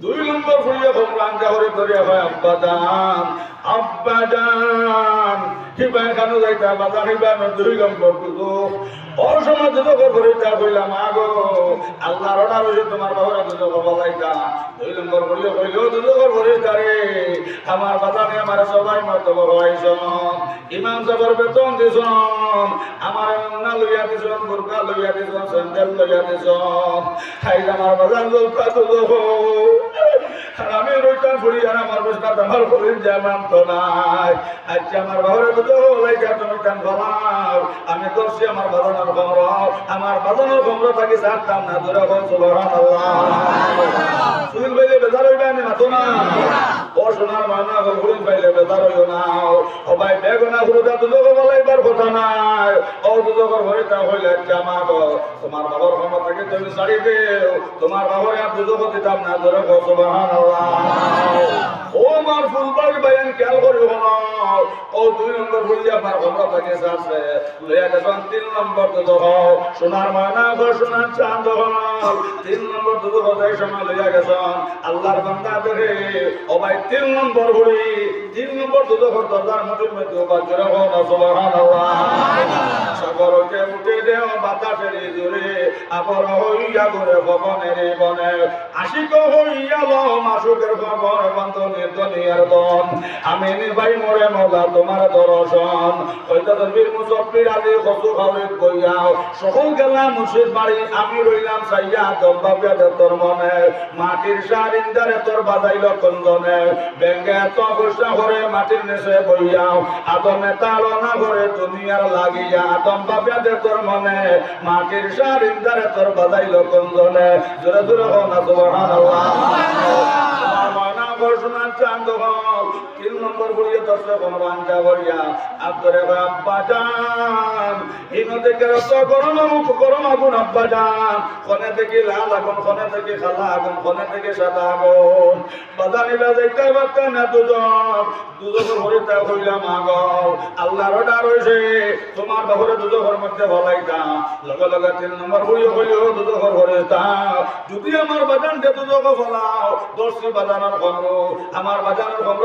দুই নম্বর ফুলিয়া ভগবান জাহরে করিয়া হয় আব্বাদান। আব্বাদান। হিবা এখানে যাইতা? বাজা হিবা আমি দুই নম্বর কুতু অসময় দুটো করে তা কইলাম, আগো, আল্লাহর অর্ডার হইছে তোমার বাবার দুটো বাবা যাইতা। দুই নম্বর করিয়া কইলেও দুটো করে তারে আমার বাজারে আমার সবাই মত হইছ ইমাম সাহেবের বেতন দিছ আমার না লইয়া দিছ বুরকা লইয়া দিছ স্যান্ডেল লইয়া দিছ খাই আমার বাজার আর আমি রইতাম ফুড়ি আর আমার বিষ্ণাত আমার ফুড়ির জামান তো নাই। আচ্ছা আমার বাবার দুটো লাইকা তুমি টান বলাও আমি করছি আমার বাজানোর খবর আমার বাজানোর খবর থাকি সারতাম না দূরে হল সুবহানাল্লাহ। সুনীল ভাইলে বেজার হইবে আমি মাতো না। ও সোনার মানা ফুড়িন পাইলে বেজার হইও না। ও ভাই, বেগনা ফুড়িটা দুটো বলাইবার কথা নাই। ও দুটো ঘরে তা হইলে আচ্ছা মা তোমার বাবার খবর থাকে তুমি শাড়ি দেও। তোমার বাবার আর দুটো দিতাম না হল সুবহানাল্লাহ। ও মার ফুলবাগ বায়ান খেয়াল করি হলো ও দুই নম্বর ফুলি আমার খবর থাকে আছে লইয়া গেছেন তিন নম্বর তো সোনার ময়না গো সোনার চাঁদ তিন নম্বর যাই সময় লইয়া গেছেন। আল্লাহর বান্দা দেখে ও ভাই তিন নম্বর ফুলি তিন নম্বর তো যখন দরজার মুঠের মধ্যে বাজরে হল সুবহানাল্লাহ। সাগরকে উঠে দেও বাতাসের জোরে আবার হইয়া ঘুরে ভবনের বনে। আশিক হইয়া লহ বন্ধনের দুনিয়ার দন আমি নির্বাই মরে মজা তোমার দর্শন। হইতে তরবির মুসফির আলী কসু মনে। মাটির সারিন্দারে তোর বাজাইল কন্দনে। ব্যাঙ্গে এত গোসা করে মাটির নেশে তোর বাজাইল কন্দনে। জোরে জোরে তিন নম্বর বলিয়ে দশে ভগবান যাবরিয়া আব্দরে আব্বা যান ইনো থেকে রস গরম, মুখ গরম আগুন, আব্বা যান খনে থেকে লাল আগুন খনে থেকে খালা আগুন খনে থেকে সাদা আগুন। বাদানি বাজাইতে বাচ্চা না দুজন? দুজনের হরিতা হইলাম আগল। আল্লাহর অর্ডার হইছে, তোমার বাবরে দুজনের মধ্যে বলাইতাম। লগে লগে তিন নম্বর হইও হইও দুজনের হরিতাম যদি আমার বাজানকে দুজকে ফলাও দর্শি বাজানোর খবর, আমার বাজানোর খবর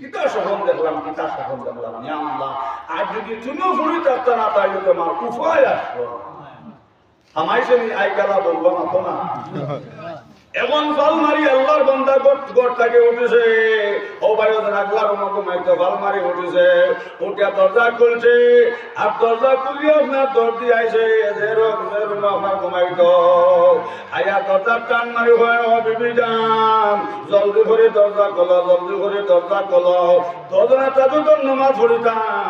কিতা সহন দেখলাম, কিতা সহন দেখলাম? আল্লাহ আর যদি তুমিও ফুরি থাকতে না তাই তোমার উপায় আসলো আমাইছে নি আই গালা বলব না তো না? এমন ফাল মারি আল্লাহর বান্দা থেকে উঠেছে। ও ভাই, ওদের আগলার মতো মাইতো ফাল মারি উঠেছে। উঠে দরজা খুলছে। আর দরজা খুলিয়ে আপনার দরদি আইছে যে রোগ যে রুম আপনার ঘুমাইতো। আয়া দরজা টান মারি হয়, ও বিবি যান জলদি করে দরজা খোলো, জলদি করে দরজা খোলো। দরজা তাজু তো নামাজ পড়িতাম।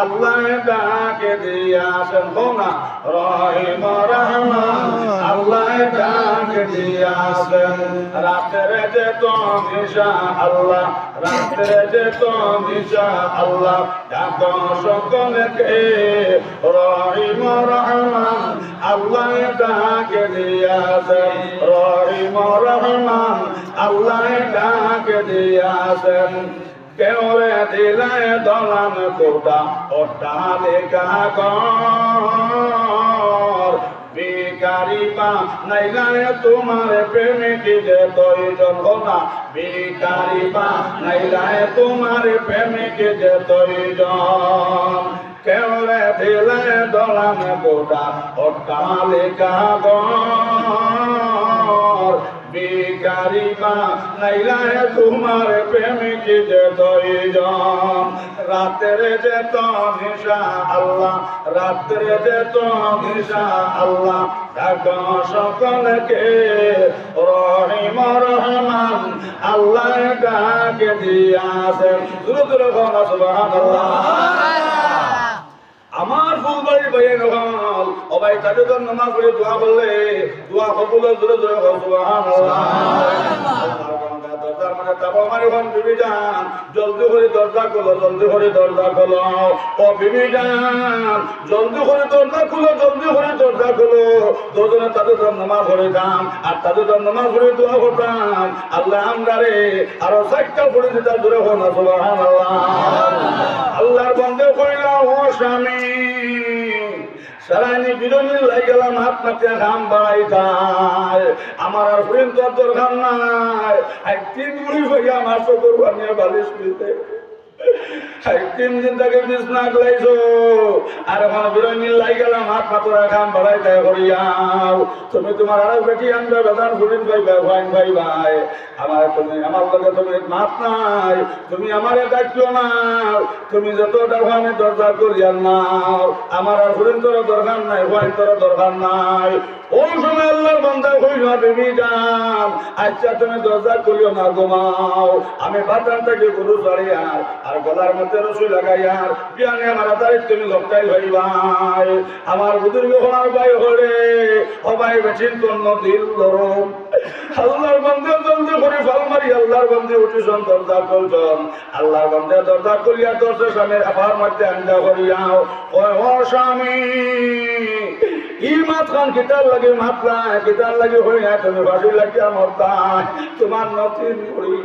আল্লাহ ডাকে দিয়াছেন হোনা রহিম রহমান, আল্লাহ ডাকে দিয়াছেন রাত্রে যে নিশা আল্লাহ, রাত্রে যে নিশা আল্লাহ, ডাক সকলকে। রহিম রহমান, আল্লাহ ডাকে দিয়াছেন রহিম রহমান, আল্লাহ ডাকে দিয়াছেন কেউরে দিলায় দলান কোটা, অট্টালিকা কর বিকারি পা নাইলায় তোমার প্রেমিকি যে তৈজন হোনা বিকারি পা নাইলায় তোমার প্রেমিকি যে তৈজন কেউরে দিলে দলান গোটা অট্টালিকা গর বিকা নারিমা নাইলায় তোমার প্রেমিক যে দইজন। রাতের যে তো নিশা আল্লাহ, রাতের যে তো নিশা আল্লাহ, ডাক সকলকে রহিম রহমান, আল্লাহ ডাকে দিয়াছেন। দূর দূর সুবহানাল্লাহ। আমার ফুলবাড়ির নকল ও ভাই তাদের জন্য নামাজ পড়ে দোয়া করলে, দোয়া কবুল জোরে জোরে কর মানে জলদি করে দরজা খোলো, জলদি করে দরজা খোলো। জলদি করে খুলো করে খুলো। দুজনে তাদের নামাজ পড়ে দাম আর তাদের নামাজ পড়ে দোয়া করতাম। আল্লাহ আমরা রে আরও চারটা পড়ে দিতাম দূরে হো না আল্লাহর সারাইনি লাই গেলাম হাত নাতে ঘাম বাড়াই যায় আমার আর তোর দরকার নাই। আর তিন বুড়ি হয়ে আমার চোখের বানিয়ে বালিশ পিতে এখন গেলাম তুমি তোমার বেটি ভাইন ভাই ভাই তুমি নাই, তুমি তুমি যত দরকার দরজা করিয়ার নাও আমার আর ফুরিন তোর দরকার নাই ভাইন তোর দরকার নাই। ওই সময় আল্লাহর বান্দা কইল বেবি যান আচ্ছা তুমি দরজা করিও না, ঘুমাও। আমি বাতান থেকে গরু আর গলার মধ্যে রসুই লাগাইয়ার বিয়ানে আমার তারিখ তুমি লকটাই ভাই ভাই। আমার বুধুর বিহনার ভাই হলে সবাই বেঠিন তন্ন দিল ধরুন আল্লাহর বন্ধে জলদি করে ফাল মারি, আল্লাহর বন্ধে উঠিছন দরজা করছন আল্লাহর বন্ধে দরজা করিয়া দর্শে স্বামীর আবার মধ্যে আন্দা করিয়াও। ও স্বামী ই মাত খান, কিতার লাগে মাতলা তোমার হাই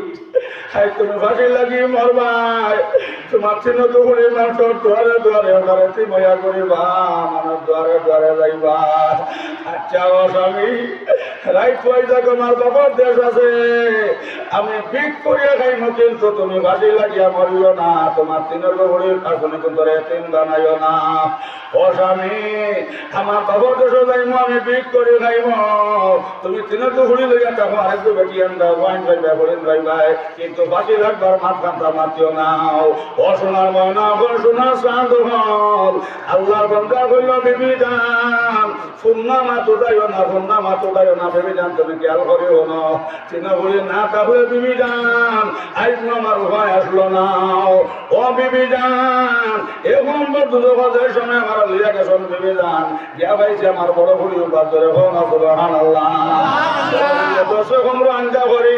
আচ্ছা আমি পিক করিয়া খাই নতুন তো তুমি ফাঁসি লাগিয়া মরিও না। তোমার তিনের দুগুড়ির কাছে কিন্তু তিন বানাইও না। ও স্বামী, আমার বাবার দেশ যাইমো, আমি পিক করে খাইব তুমি তিনের দুগুড়ি লইয়া দেখো আরেকটু বেটি আনবা ওয়াইন ভাইবা হরিণ ভাইবাই কিন্তু বাকি লাগবার মাত কান্তা মাতিও নাও। ও সোনার ময়না সোনার চাঁদ হল আল্লাহর বন্ধা কইল বিবি যান ফুন্না মাত উঠাইও না ফুন্না মাত উঠাইও না ভেবে যান তুমি খেয়াল করিও না। চিনা বলি না তাহলে বিবি যান আইজ আমার উপায় আসলো না। ও বিবি যান এখন দুজনের সময় আমার লিয়া গেছেন বিবি যান গিয়া পাইছে আমার বড় ভুড়ি উপাস ধরে হোক না সুবাহান আল্লাহ দশ কমর আঞ্জা করি।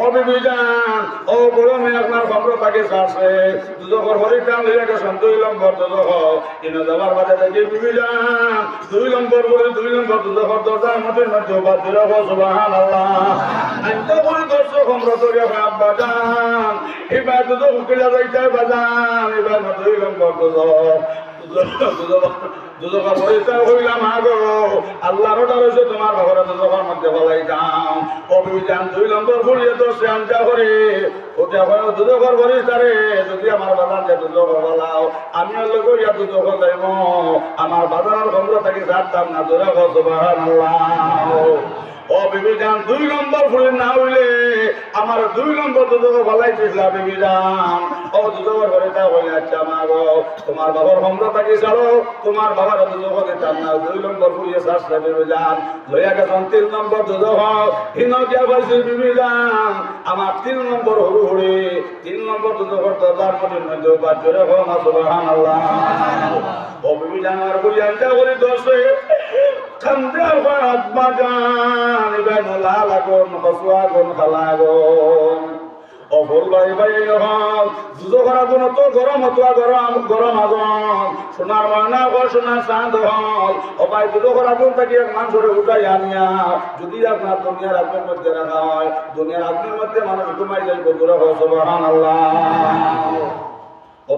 ও বিবি যান ও বড় মেয়ে আপনার কমরা তাকে ছাড়ছে দুদকর ঘরে টান লইয়া গেছেন, দুই নম্বর দুদক কিনে যাবার বাদে দেখি বিবি যান দুই নম্বর বলে দুই নম্বর দুদকর দরজার মধ্যে মধ্যে বাদ দিল। সুবাহান আল্লাহ আচ্ছা বলে দর্শক কমরা তৈরি হয় আব্বা যান এবার দুদক উকিলা যাইতে বাজান। এবার দুই নম্বর দুদক দুদকা পরিচয় হইলাম আগো আল্লাহর রয়েছে বলাই যাও অভিযান দুই নম্বর ফুলিয়ে তো সে আনটা করে। ওটা পরিষ্কারে যদি আমার বাজানকে দুদক বলাও, আমি হলে করিয়া দুদক যাইব আমার বাজানের বন্ধ থাকি ছাড়তাম না দুদক সুবাহান আল্লাহ ও বিবিধান দুই নম্বর ফুলে না হইলে আমার দুই নম্বর দুদক ভালাই দিছিলা বিবিধান ও দুদকের ঘরে তা বলে আচ্ছা মা গো, তোমার বাবার বন্ধ থাকি ছাড়ো, তোমার বাবার দুদক দিতাম না। দুই নম্বর ফুলিয়ে শাস্ত্রা বিবিধান লইয়া গেছেন, তিন নম্বর দুদক হিন গিয়া পাইছি বিবিধান আমার তিন নম্বর হরু হরে, তিন নম্বর দুদকর দরজার মধ্যে মধ্যে বাদ জোরে হো না সুবহান আল্লাহ ও বিবিধান আর বলি আনটা করে দশে খান্দে বাদ বাগান ইবেন লালাগুন হসুয়াগুন খালাগুন ও ফুল ভাই ভাই হন দুজো করা গুণ, তো গরম হতুয়া গরম গরম আগুন। সোনার ময়না গো সোনার চাঁদ হল। ও ভাই দুজো করা গুণ থাকি এক উঠাই আনিয়া। যদি আপনার দুনিয়ার আগ্নের মধ্যে রাখা হয়, দুনিয়ার আগ্নের মধ্যে মানুষ ঘুমাই যাইব দূরে হসবাহান আল্লাহ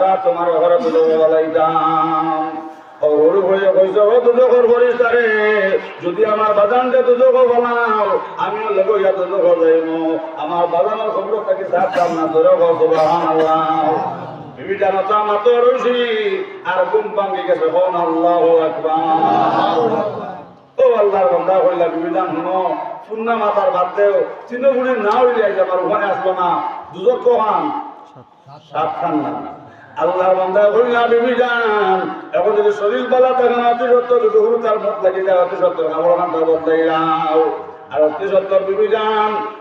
ডা তোমার ঘরে দুদক বলাইতাম যদি আমার বাদানকে দুদক বলাও আমিও লেগো ইয়া দুদক যাইব আমার বাদানের খবর গো সুবহানাল্লাহ। বিবিটা নতা মাতো রইছি, আর ঘুম ভাঙ্গি গেছে হন আল্লাহু ও আল্লাহর বন্ধা কইলা বিবিধান শুনো শূন্য মাতার বাদ দেও। চিন্নগুড়ি না হইলে আমার ওখানে আসব না। দুজক কহান? সাত খান না আল্লাহর বান্দা কইলা বিবিধান এখন যদি শরীর বলা থাকে না অতি সত্য যদি হুরু, তার মত লাগি যায় অতি সত্য আমার বান্দা বদলাই আর অতি সত্য বিবিধান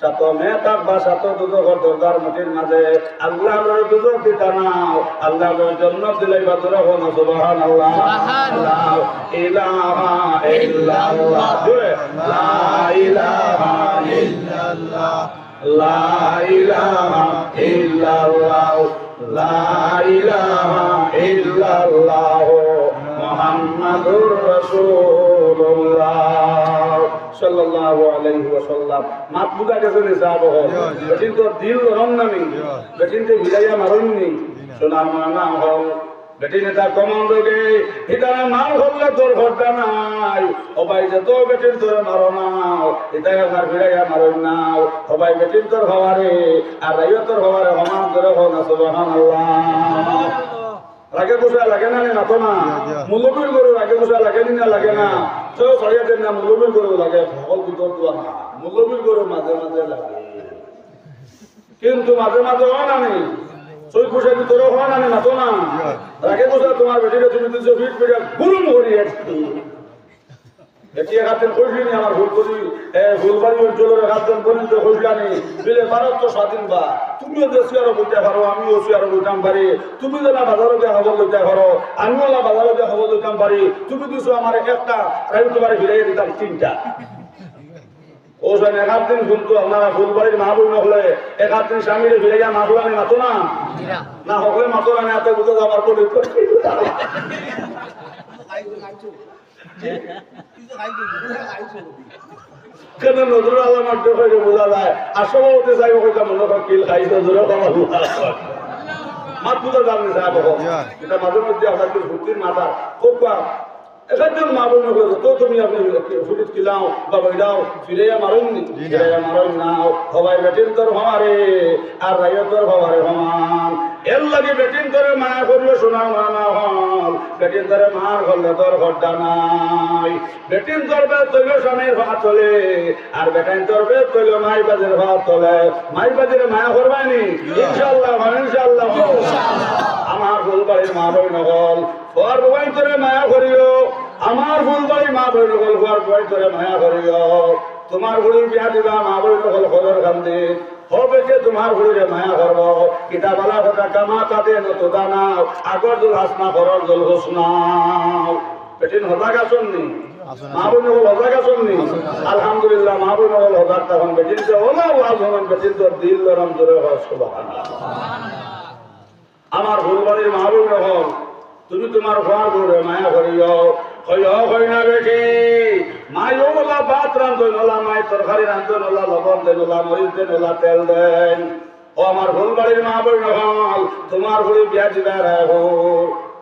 সাত মেয়ে থাকবা সাত দুজকর দরকার মাটির মাঝে। আল্লাহ দুজক দিতা নাও আল্লাহ জন্ম দিলাই বা তোরা হো না আল্লাহ ইলাহা ইল্লাল্লাহ। লা ইলাহা ইল্লাল্লাহ। লা ইলাহা ইল্লাল্লাহ। লা ইলাহা ইল্লাল্লাহ। মুহাম্মাদুর রাসূলুল্লাহ সাল্লাল্লাহু আলাইহি ওয়াসাল্লাম। মাত বুঝা গেছে নি বেটিন তো দিল রং নামি বেটিন তো হিলাইয়া মারুননি। সোনার মানা হল। বেটিন এটা কমান্ডোকে ইতারা মার হলে তোর ঘরটা নাই। সবাই যে তো বেটিন তোর মারো নাও। এটাই আমার ফিরাইয়া মারুন নাও। সবাই বেটিন তোর হওয়ারে। আর রাইও তোর হওয়ারে সমান তোর হো না সুবহানাল্লাহ। লাগে না নে। নাতো না মুলবির গরু লাগে গুছা লাগে না লাগে না। তো সরিয়াতে না মুলবির গরু লাগে সকল ভিতর তো না। মুলবির গরু মাঝে মাঝে লাগে। কিন্তু মাঝে মাঝে হয় না নি? সই খুশে ভিতরে হয় না নি? নাতো না। লাগে গুছা তোমার বেটিকে তুমি দিচ্ছ ভিট করে গুরুম করি একটু। এটি একাতেন কইলি আমার ভুল করি এ ফুলবাড়ি অঞ্চলের একাতেন পর্যন্ত কইলানি বিলে ভারত তো স্বাধীন বা। তুমিও দেশি আরও বইতে পারো আমিও ওসি আরও বইতাম পারি। তুমি যেন বাজারে দিয়ে খবর লইতে পারো আমিও না বাজারে দিয়ে খবর লইতাম পারি। তুমি দিছো আমার একটা আমি তোমার ফিরাই দিতাম তিনটা। ও যেন একাত দিন শুনতো আপনারা ফুলবাড়ির মা বই নহলে একাত দিন স্বামীরে ফিরাইয়া মাতো না? না হকলে মাতো না এত বুঝে যাবার পরে কেন নজর আল্লাহ মাঠ হয়ে বোঝা যায়। আসলে হতে যাই কইটা মনে হয় কিল খাই নজর আমার মাত বুঝা দাম নিছে আবহ এটা মাঝে মধ্যে আপনাকে ভর্তির মাথা কোকা একজন মা বোন তো তুমি আপনি ফুটিত কিলাও বা বইলাও ফিরাইয়া মারুননি। ফিরাইয়া মারুন নাও সবাই বেটিন তোর হমারে। আর রাইয়া তোর হমারে সমান এর লাগে বেটিন তোরে মায়া করলে সোনার মানা হল। বেটিন তোরে মার করলে তোর ঘরটা নাই। বেটিন তোর বে তৈল স্বামীর ভাত চলে। আর বেটাইন তোর বে তৈল মাই বাজের ভাত চলে। মাই বাজের মায়া করবানি ইনশাল্লাহ ইনশাল্লাহ আমার ফুলবাড়ির মা বই নগল বই তোরে মায়া করিও। আমার ফুলবাড়ির মা বই নগল বই তোরে মায়া করিও। তোমার ঘুড়ি বিয়া দিবা মা বই নগল খবর কান্দি হবে যে তোমার ঘুড়িরে মায়া করব। কিতাবালা কথা কামা তাদের নত দানাও। আগর জল হাসনা খরর জল হোসনাও পেটিন হজা গাছন নি? হজা গাছন আলহামদুলিল্লাহ মা বই হজার তখন বেটিন যে ওলা ওয়াজ হন বেটিন তোর দিল দরম জোরে হস আমার ফুলবাড়ির মাহবুব রহম। তুমি তোমার ঘর ঘুরে মায়া করিও। না বেটি? মাই ওলা ভাত রান্ধো, নলা মাই তরকারি রান্ধো, নলা লবণ দেন তোমার ঘুরে বিয়া দিবার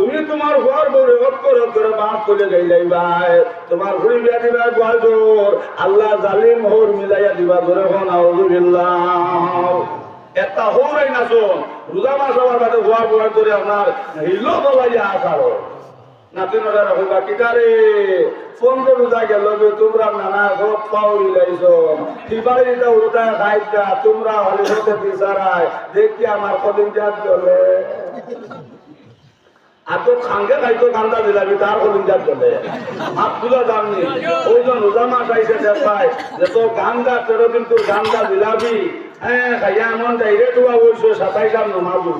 তুমি তোমার ঘর বড় অক্ষর করে বাপ করে গাই যাইবাই তোমার হুড়ি বিয়া দিবা গোয়াল জোর। আল্লাহ জালিম হোর মিলাইয়া দিবা ধরে হন আউযুবিল্লাহ এটা হৌরাই না শোন, রোজা মাস হওয়ার বাদে হওয়ার পর ধরে আপনার হিলো বলাইয়া আসারো রোজা গেল তোমরা নানা হলে দেখি আমার কদিন জাত চলে আর তো খাঙ্গে খাইতো কান্দা দিলাবি, তার কদিন জাত চলে হাত তুলা দাম নেই ওই জন রোজা মাস আইসে দেখায় যে তো গান্দা, তেরো দিন তোর গান্দা দিলাবি। হ্যাঁ খাইয়া এমন ডাইরেক্ট হওয়া বলছো সাতাইশ আর নমাজু